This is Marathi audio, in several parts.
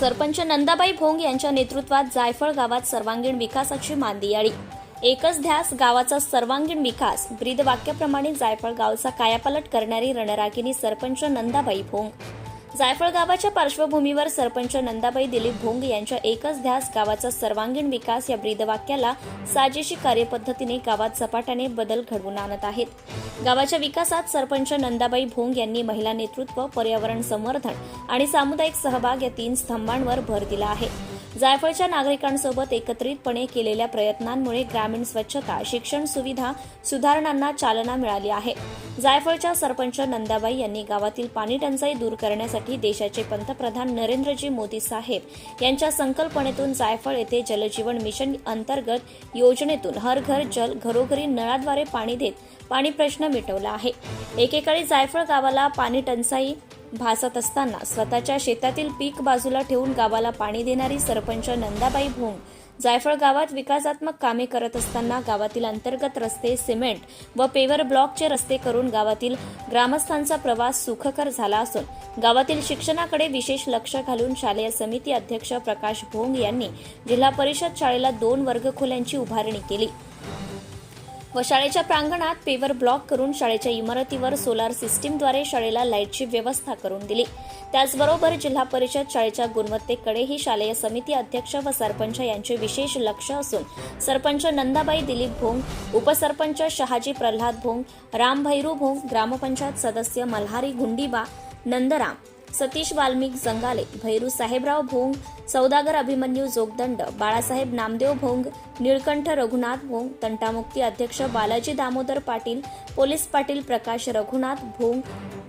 सरपंच नंदाबाई भोंग यांच्या नेतृत्वात जायफळ गावात सर्वांगीण विकासाची मांदियाळी एकच ध्यास गावाचा सर्वांगीण विकास ब्रीद वाक्याप्रमाणे जायफळ गावचा कायापालट करणारी रणरागिनी सरपंच नंदाबाई भोंग. जायफळ गावाच्या पार्श्वभूमीवर सरपंच नंदाबाई दिलीप भोंग यांच्या एकच ध्यास गावाचा सर्वांगीण विकास या ब्रीदवाक्याला साजेशी कार्यपद्धतीने गावात झपाट्याने बदल घडवून आणत आहेत. गावाच्या विकासात सरपंच नंदाबाई भोंग यांनी महिला नेतृत्व पर्यावरण संवर्धन आणि सामुदायिक सहभाग या तीन स्तंभांवर भर दिला आहे. जायफळच्या नागरिकांसोबत एकत्रितपणे केलेल्या प्रयत्नांमुळे ग्रामीण स्वच्छता शिक्षण सुविधा सुधारणांना चालना मिळाली आहे. जायफळच्या सरपंच नंदाबाई यांनी गावातील पाणी टंचाई दूर करण्यासाठी देशाचे पंतप्रधान नरेंद्रजी मोदी साहेब यांच्या संकल्पनेतून जायफळ येथे जलजीवन मिशन अंतर्गत योजनेतून हर घर जल घरोघरी नळाद्वारे पाणी देत पाणी प्रश्न मिटवला आहे. एकेकाळी जायफळ गावाला पाणी टंचाई भासत असताना स्वतःच्या शेतातील पीक बाजूला ठेवून गावाला पाणी देणारी सरपंच नंदाबाई भोंग जायफळ गावात विकासात्मक कामे करत असताना गावातील अंतर्गत रस्ते सिमेंट व पेवर ब्लॉकचे रस्ते करून गावातील ग्रामस्थांचा प्रवास सुखकर झाला असून गावातील शिक्षणाकडे विशेष लक्ष घालून शालेय समिती अध्यक्ष प्रकाश भोंग यांनी जिल्हा परिषद शाळेला दोन वर्गखोल्यांची उभारणी केली. व शाळेच्या प्रांगणात पेवर ब्लॉक करून शाळेच्या इमारतीवर सोलार सिस्टीमद्वारे शाळेला लाईटची व्यवस्था करून दिली. त्याचबरोबर जिल्हा परिषद शाळेच्या गुणवत्तेकडेही शालेय समिती अध्यक्ष व सरपंच यांचे विशेष लक्ष असून सरपंच नंदाबाई दिलीप भोंग उपसरपंच शहाजी प्रल्हाद भोंग राम भैरू भोंग ग्रामपंचायत सदस्य मल्हारी गुंडीबा नंदराम सतीश वाल्मिक जंगाले भैरू साहेबराव भोंग सौदागर अभिमन्यू जोगदंड बाळासाहेब नामदेव भोंग निळकंठ रघुनाथ भोंग तंटामुक्ती अध्यक्ष बालाजी दामोदर पाटील पोलीस पाटील प्रकाश रघुनाथ भोंग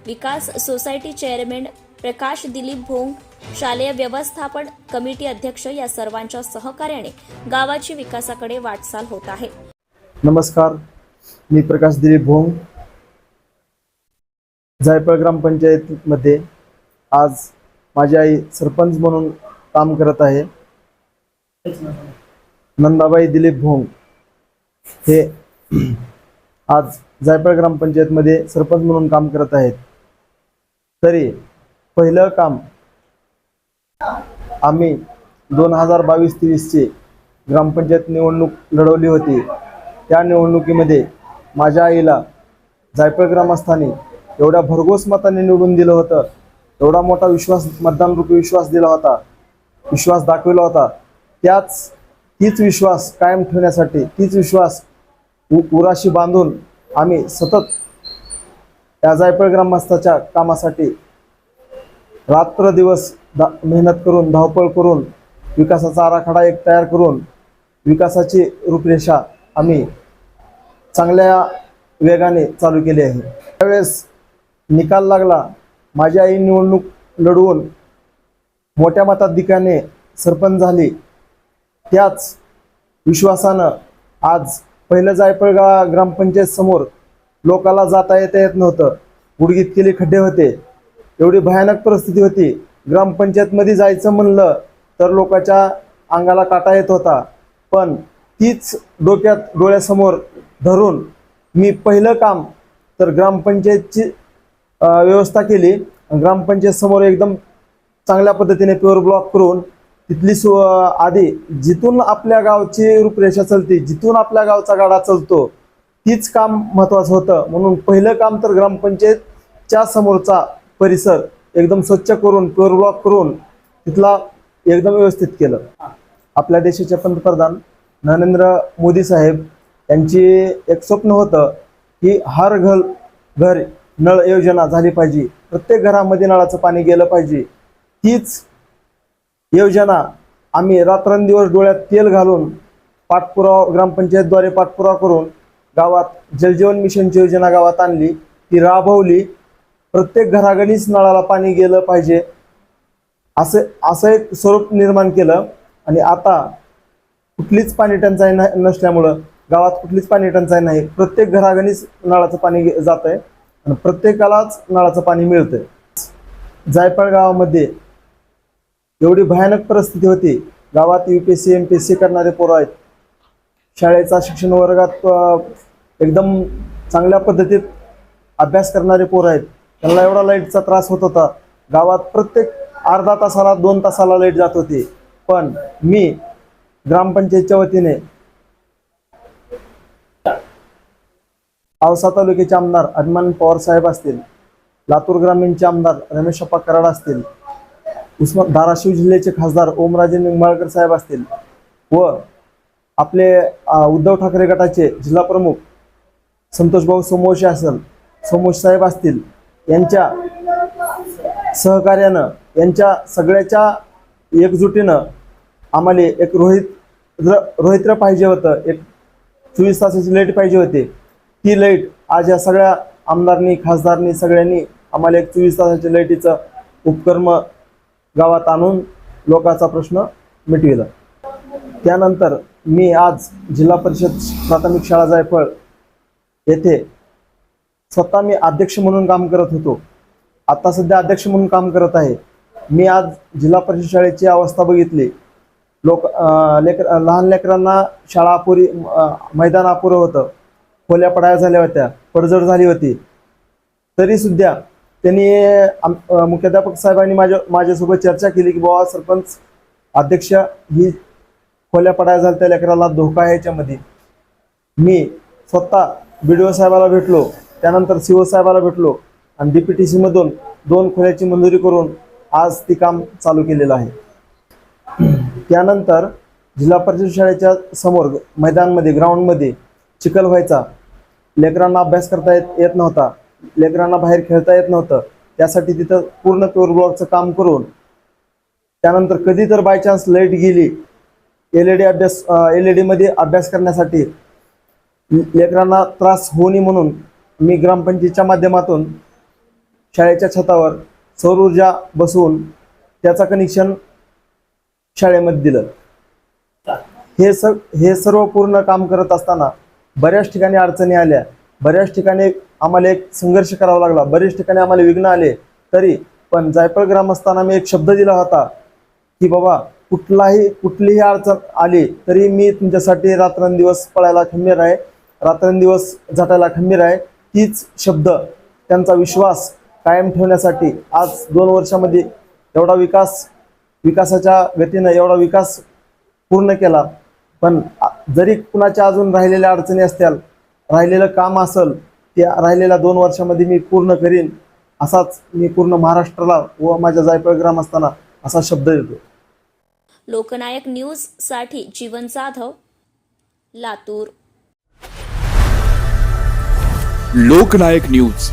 विकास सोसायटी चेअरमॅन प्रकाश दिलीप भोंग शालेय व्यवस्थापन कमिटी अध्यक्ष या सर्वांच्या सहकार्याने गावाची विकासाकडे वाटचाल होत आहे. नमस्कार मी प्रकाश दिलीप भोंग. जायफळ ग्रामपंचायतीमध्ये आज माझी आई सरपंच म्हणून काम करत आहे. नंदाबाई दिलीप भोंग हे आज जायफळ ग्रामपंचायतमध्ये सरपंच म्हणून काम करत आहेत. तरी पहिलं काम आम्ही दोन हजार बावीस तेवीसची ग्रामपंचायत निवडणूक लढवली होती. त्या निवडणुकीमध्ये माझ्या आईला जायफळ ग्रामस्थांनी एवढ्या भरघोस मताने निवडून दिलं होतं. एवढा मोठा विश्वास मतदान रूपी विश्वास दिला होता विश्वास दाखविला होता. त्याच तीच विश्वास कायम ठेवण्यासाठी तीच विश्वास उराशी बांधून आम्ही सतत या जायफळ ग्रामस्थाच्या कामासाठी रात्र दिवस दा मेहनत करून धावपळ करून विकासाचा आराखडा एक तयार करून विकासाची रूपरेषा आम्ही चांगल्या वेगाने चालू केली आहे. त्यावेळेस निकाल लागला माझी आई निवडणूक लढवून मोठ्या मताधिकाने सरपंच झाली. त्याच विश्वासानं आज पहिलं जायफळगाळा गा ग्रामपंचायत समोर लोकाला जाता येता येत नव्हतं. गुडगीत केले खड्डे होते. एवढी भयानक परिस्थिती होती. ग्रामपंचायतमध्ये जायचं म्हणलं तर लोकांच्या अंगाला काटा येत होता. पण तीच डोक्यात डोळ्यासमोर धरून मी पहिलं काम तर ग्रामपंचायतची व्यवस्था केली. ग्रामपंचायत समोर एकदम चांगल्या पद्धतीने प्युअर ब्लॉक करून तिथली सु आधी जिथून आपल्या गावची रूपरेषा चालते जिथून आपल्या गावचा गाडा चालतो तीच काम महत्वाचं होतं. म्हणून पहिलं काम तर ग्रामपंचायतच्या समोरचा परिसर एकदम स्वच्छ करून प्युअर ब्लॉक करून तिथला एकदम व्यवस्थित केलं. आपल्या देशाचे पंतप्रधान नरेंद्र मोदी साहेब यांची एक स्वप्न होतं की हर घर घर नळ योजना झाली पाहिजे. प्रत्येक घरामध्ये नळाचं पाणी गेलं पाहिजे. तीच योजना आम्ही रात्रंदिवस डोळ्यात तेल घालून पाठपुरावा ग्रामपंचायतद्वारे पाठपुरावा करून गावात जलजीवन मिशनची योजना गावात आणली. ती राबवली. प्रत्येक घराघणीच नळाला पाणी गेलं पाहिजे. असं असं एक स्वरूप निर्माण केलं आणि आता कुठलीच पाणी टंचाई न नसल्यामुळं गावात कुठलीच पाणी टंचाई नाही. प्रत्येक घराघणीच नळाचं पाणी जात आहे आणि प्रत्येकालाच नळाचं पाणी मिळतं जायफळ गावामध्ये एवढी भयानक परिस्थिती होती. गावात U P S C M P S C करणारे पोरं आहेत. शाळेचा शिक्षण वर्गात एकदम चांगल्या पद्धतीत अभ्यास करणारे पोरं आहेत. त्यांना एवढा लाईटचा त्रास होत होता. गावात प्रत्येक अर्धा तासाला दोन तासाला लाइट जात होती. पण मी ग्रामपंचायतच्या वतीने औसा तालुक्याचे आमदार अभिमान पवार साहेब असतील लातूर ग्रामीणचे आमदार रमेश अप्पा कराड असतील उस्मान धाराशिव जिल्ह्याचे खासदार ओमराजे निंबाळकर साहेब असतील व आपले उद्धव ठाकरे गटाचे जिल्हा प्रमुख संतोष भाऊ असेल सोमोश साहेब असतील यांच्या सहकार्यानं यांच्या सगळ्याच्या एकजुटीनं आम्हाला एक रोहित र रोहित्र पाहिजे होतं एक चोवीस तासाची लेट पाहिजे होती. ती लाइट आज या सगळ्या आमदारनी खासदारनी सगळ्यांनी आम्हाला एक चोवीस तासाच्या लाईटीचं उपक्रम गावात आणून लोकांचा प्रश्न मिटविला. त्यानंतर मी आज जिल्हा परिषद प्राथमिक शाळा जायफळ येथे स्वतः मी अध्यक्ष म्हणून काम करत होतो. आता सध्या अध्यक्ष म्हणून काम करत आहे. मी आज जिल्हा परिषद शाळेची अवस्था बघितली. लोक लेकर लहान लेकरांना शाळा अपुरी मैदान अपुरं होतं. खोल्या पडाया झाल्या होत्या पडझड झाली होती. तरी सुद्धा त्यांनी आम- मुख्याध्यापक साहेबांनी माझ्या माझ्यासोबत चर्चा केली की बाबा सरपंच अध्यक्ष ही खोल्या पडाया झाल्या त्या लेकराला धोका आहे याच्यामध्ये. मी स्वतः बी डी ओ साहेबाला भेटलो त्यानंतर सी ओ साहेबाला भेटलो आणि डी पी टी सीमधून दोन खोल्याची मंजुरी करून आज ती काम चालू केलेलं आहे. त्यानंतर जिल्हा परिषद शाळेच्या समोर मैदानमध्ये ग्राउंडमध्ये चिखल व्हायचा. लेकरांना अभ्यास करता येत येत नव्हता. लेकरांना बाहेर खेळता येत नव्हतं. त्यासाठी तिथं पूर्ण प्युअर ब्लॉकचं काम करून त्यानंतर कधी तर बाय चान्स लाइट गेली एल ई डी अभ्यास एल ई डीमध्ये अभ्यास करण्यासाठी लेकरांना त्रास होऊ नये म्हणून मी ग्रामपंचायतीच्या माध्यमातून शाळेच्या छतावर सौर ऊर्जा बसवून त्याचं कनेक्शन शाळेमध्ये दिलं. हे स हे सर्व पूर्ण काम करत असताना बऱ्याच ठिकाणी अडचणी आल्या. बऱ्याच ठिकाणी आम्हाला एक संघर्ष करावा लागला. बऱ्याच ठिकाणी आम्हाला विघ्न आले. तरी पण जायफळ ग्रामस्थांना मी एक शब्द दिला होता की बाबा कुठलाही कुठलीही अडचण आली तरी मी तुमच्यासाठी रात्रंदिवस पळायला खंबीर आहे. रात्रंदिवस झटायला खंबीर आहे. तीच शब्द त्यांचा विश्वास कायम ठेवण्यासाठी आज दोन वर्षामध्ये एवढा विकास विकासाच्या गतीनं एवढा विकास पूर्ण केला. पण जरी कुणाच्या अजून राहिलेल्या अडचणी असतील राहिलेलं काम असेल ते राहिलेल्या दोन वर्षामध्ये मी पूर्ण करीन असाच मी पूर्ण महाराष्ट्राला व माझ्या जायफळ ग्रामस्थांना असा शब्द देतो. लोकनायक न्यूजसाठी जीवन जाधव लातूर. लोकनायक न्यूज.